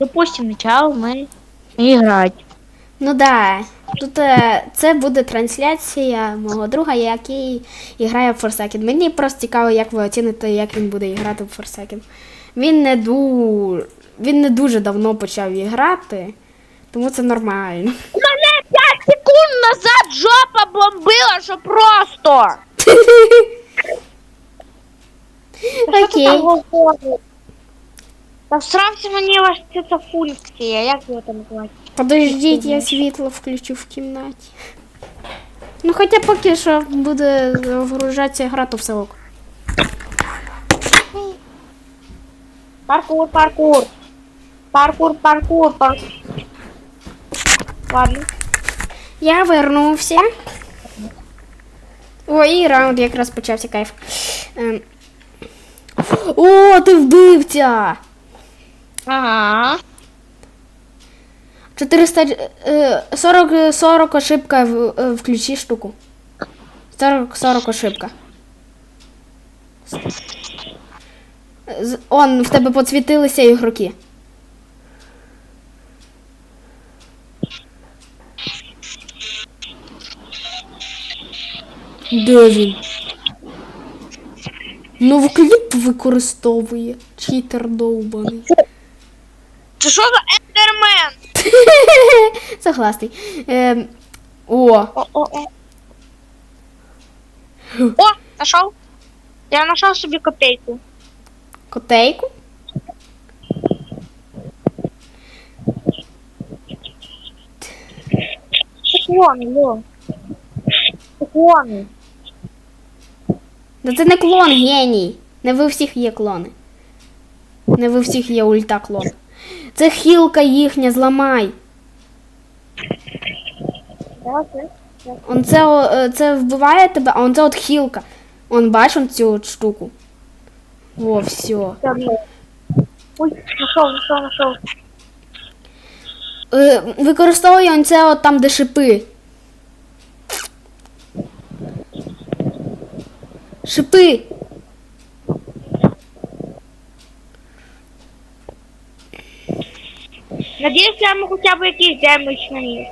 допустим, начало мы играть. Ну да. Тут е, це буде трансляція мого друга, який грає в Forsaken. Мені просто цікаво, як ви оціните, як він буде грати в Forsaken. Він не ду... він не дуже давно почав грати, тому це нормально. У мене 5 секунд назад жопа бомбила, що просто. Окей. Та всрався мені ваша ця функція, як його там звати? Подождіть, я світло включу в кімнаті. Ну, хоча поки що буде загружатися гра, то все ок. Паркур, паркур. Паркур, паркур, паркур. Ладно. Я вернувся. О, і раунд якраз почався кайф. Ем. О, ти вбивця! Ага. 400... е, 40, 40 ошибка, в- е, включи штуку. 40, 40 ошибка. Он, в тебе поцвітилися ігроки. Де він? Ну, використовує. Читер довбаний. Це що за ендермен? Согласний. Ем, о, О-о-о. О, нашов. Я нашов собі копейку. котейку. Так вон. Так вон. Да це не клон геній. Не ви всіх є клони. Не ви всіх є ульта клон. Це хілка їхня, зламай. Он це, е, це вбиває тебе, а он це от хілка. Он бачиш он цю от штуку. Во, все. Ой, нашов, нашов, нашов. Е, використовує он це от там, де шипи. Шипи. Надіюсь, я йому хоча б якийсь демедж наніс.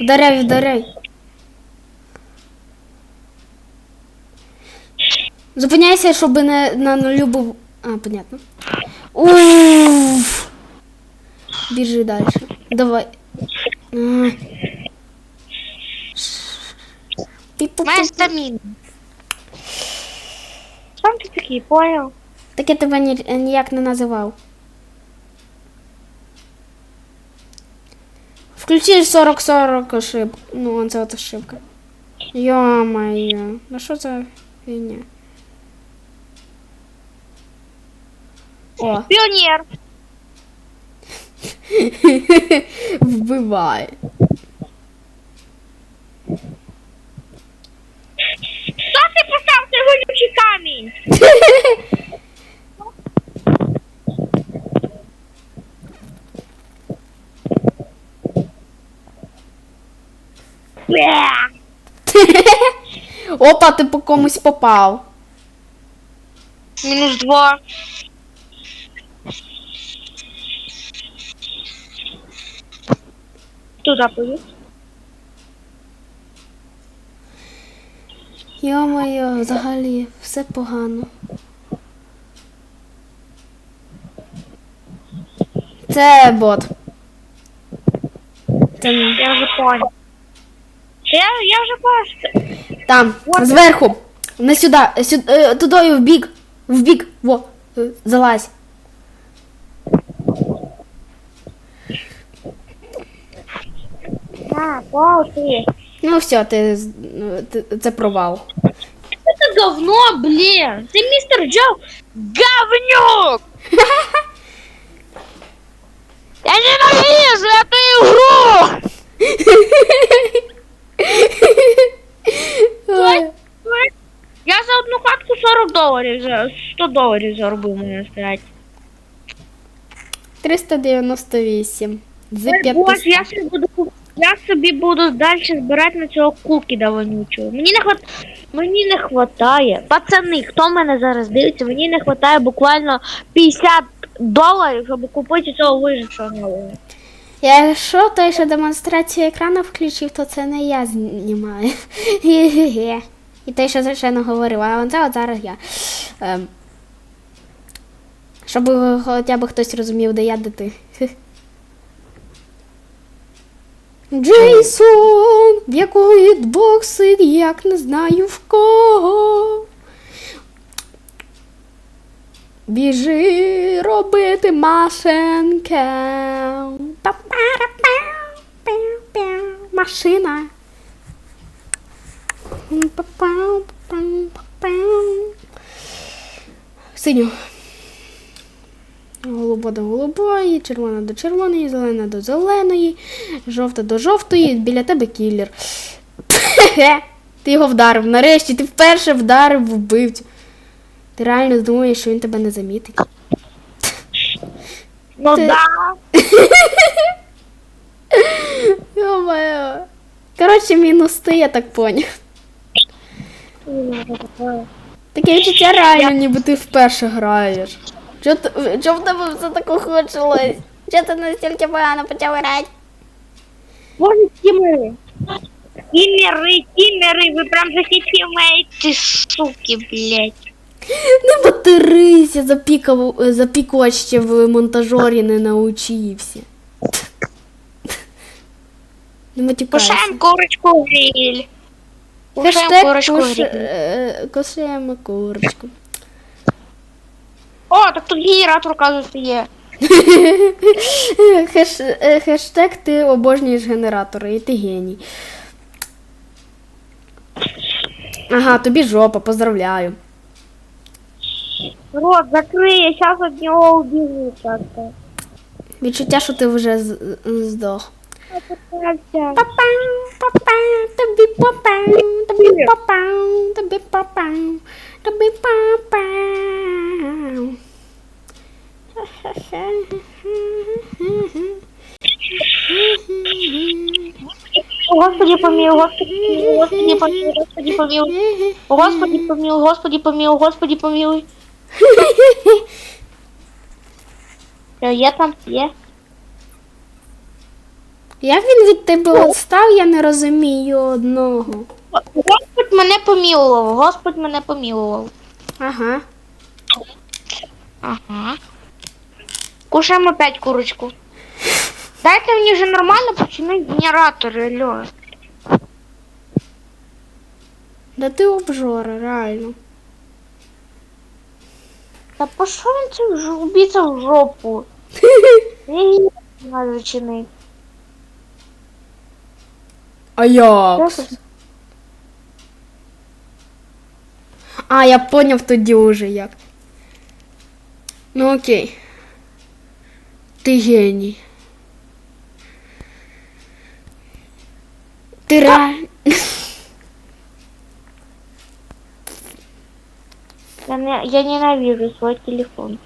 Вдаряй, вдаряй. Зупиняйся, щоб не на нулю був. А, понятно. Уф. Біжи далі. Давай. А. Пі-пу-пу. Має стаміну. Сам ти такий, поняв? Так я тебе ні, ніяк не називав. Включи 40-40 ошиб. Ну, он це от ошибка. Йо-моє. Ну що за фігня? О, Піонер. вбивай. Хто ти поставив цей голючий камінь? Опа, ти по комусь попав. Мінус два. Туда повіз. Йо-моє, взагалі, все погано. Це бот. Це не- Я вже понял. Я, я вже бачу. там, Вот. зверху. Не сюди, сюди, е, туди в бік. В бік. Во, е, залазь. А, вау, ти. Ну все, ти, з- ну, ти- це провал. Это говно, блин. Ты мистер Джо говнюк. Я ненавижу эту игру. доларів, за 100 доларів заробив мене сказати. 398. За Ой, 500. Боже, я собі буду я собі буду далі збирати на цього кукіда вонючого. Мені не хват... мені не хватає. Пацани, хто мене зараз дивиться, мені не хватає буквально 50 доларів, щоб купити цього вижившого нового. Якщо той, що демонстрацію екрану включив, то це не я знімаю. І той, що звичайно говорив, а це от зараз я. Ем. Щоб хоча б хтось розумів, де я, де ти. Джейсон, в якого бокси, як не знаю в кого. Біжи робити машинки. Машина. Синю. Голуба до голубої, червона до червоної, зелена до зеленої, жовта до жовтої, біля тебе кілер. Ти його вдарив. Нарешті ти вперше вдарив вбивцю. Ти реально думаєш, що він тебе не замітить? Ну Ти- да. Коротше, мінус ти, я так поняв. Таке відчуття реально, ніби ти вперше граєш. Чого ти- чого в тебе все так охочилось? Чого ти настільки погано почав грати? Боже, тімери. Тімери, тімери, ви прям за тімейте, суки, блядь. Не батерися, запікав, запікувач ще в монтажорі не научився. Не матюкайся. Кушаємо курочку гриль. Кушаємо курочку куш... е, кушаємо курочку. О, так тут генератор, оказується, є. Хеш... е, Хештег ти обожнюєш генератори, і ти геній. Ага, тобі жопа, поздравляю. Рот закрий, я зараз від нього убігу просто. Відчуття, що ти вже з- здох. Папам, папам, Господи помилуй, Господи помилуй, Господи помилуй, Господи помилуй. Господи помилуй, Господи помилуй, Є там? Є. Як він від тебе відстав, я не розумію одного. Господь мене помилував, Господь мене помилував. Ага. Ага. Кушаємо опять курочку. Дайте мені вже нормально починити генератори, алло. Да ти обжора, реально. Та пошов він цю ж в жопу. Її не знаю зачинити. А? А, я поняв тоді уже як. Ну окей. Ти геній. Ти реально. Я, не, я ненавижу свой телефон.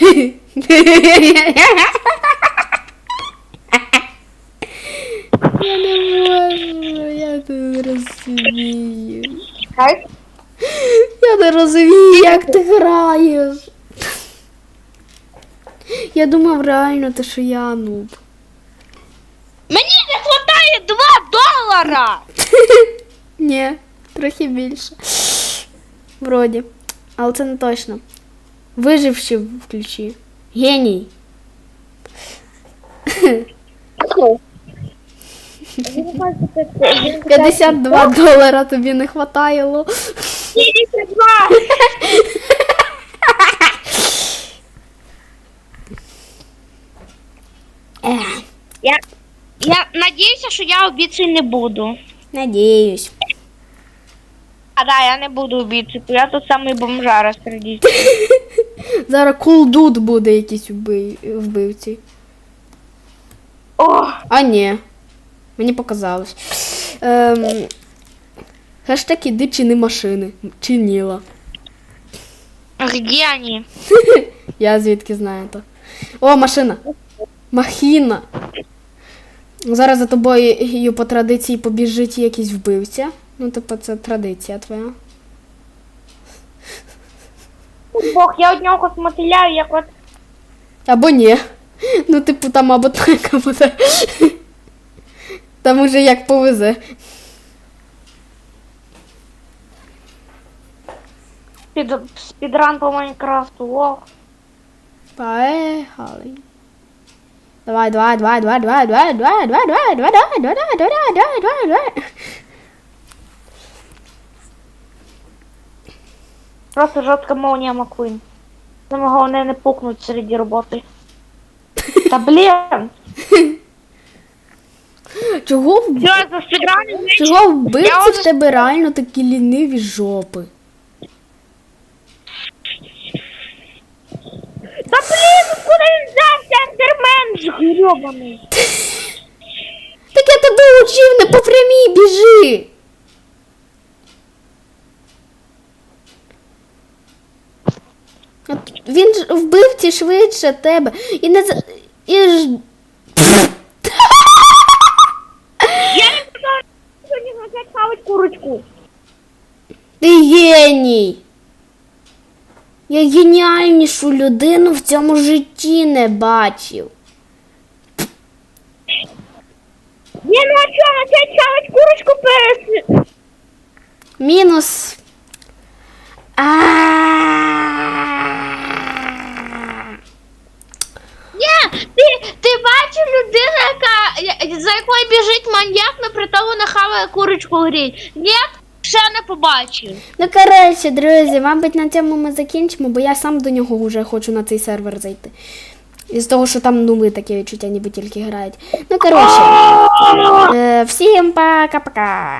Я не можу, я не розумію. Я не розумію, як ти граєш. Я думав реально, те, що я нуб. Мені не хватає 2 долара! Ні, трохи більше. Вроді. Але це не точно. Виживши включи. Геній. 52 долара тобі не хватайло. 52! Я, я надіюся, що я убійцею не буду. надіюсь. А да, я не буду убійцею, я тут самий бомжара серед Зараз кулдут буде якийсь вбивці. О, А ні. Мені показалось. Ем... Хештег іди чини машини. Чиніла. где они? Я звідки знаю то. О, машина. Махіна. Зараз за тобою по традиції побіжить якийсь вбивця. Ну, типу, це традиція твоя. Бог, я од нього смотріляю, як от Або ні. Ну, типу, там або тройка буде. Там уже як повезе. спід, спідран по Майнкрафту. Ох. Поехали. Давай, давай, давай, давай, давай, давай, давай, давай, давай, давай, давай, давай, давай, давай, давай, давай, давай. Просто жорстка молнія Маккуін. Не головне не пукнуть серед роботи. Та блін! Чого, в- Все, за спідран чого вбивці в тебе реально такі ліниві жопи? Та блін, ну куди він взявся, ендермен ж грьобаний. Так я тебе учив, не по прямій біжи. От Він ж вбивці швидше тебе. І не за- і ж Я не сказала, що не хотять хавать курочку. Ти геній. Я геніальнішу людину в цьому житті не бачив. Ні, ну а що, начать хавать курочку перес... Мінус. А. Ні, ти, ти бачив людину, за якою біжить маньяк, но при тому не хаває курочку гріль. Ні, ще не побачив. Ну, коротше, друзі, мабуть, на цьому ми закінчимо, бо я сам до нього вже хочу на цей сервер зайти. Із того, що там нуби таке відчуття, ніби тільки грають. Ну, коротше, е, всім пока-пока.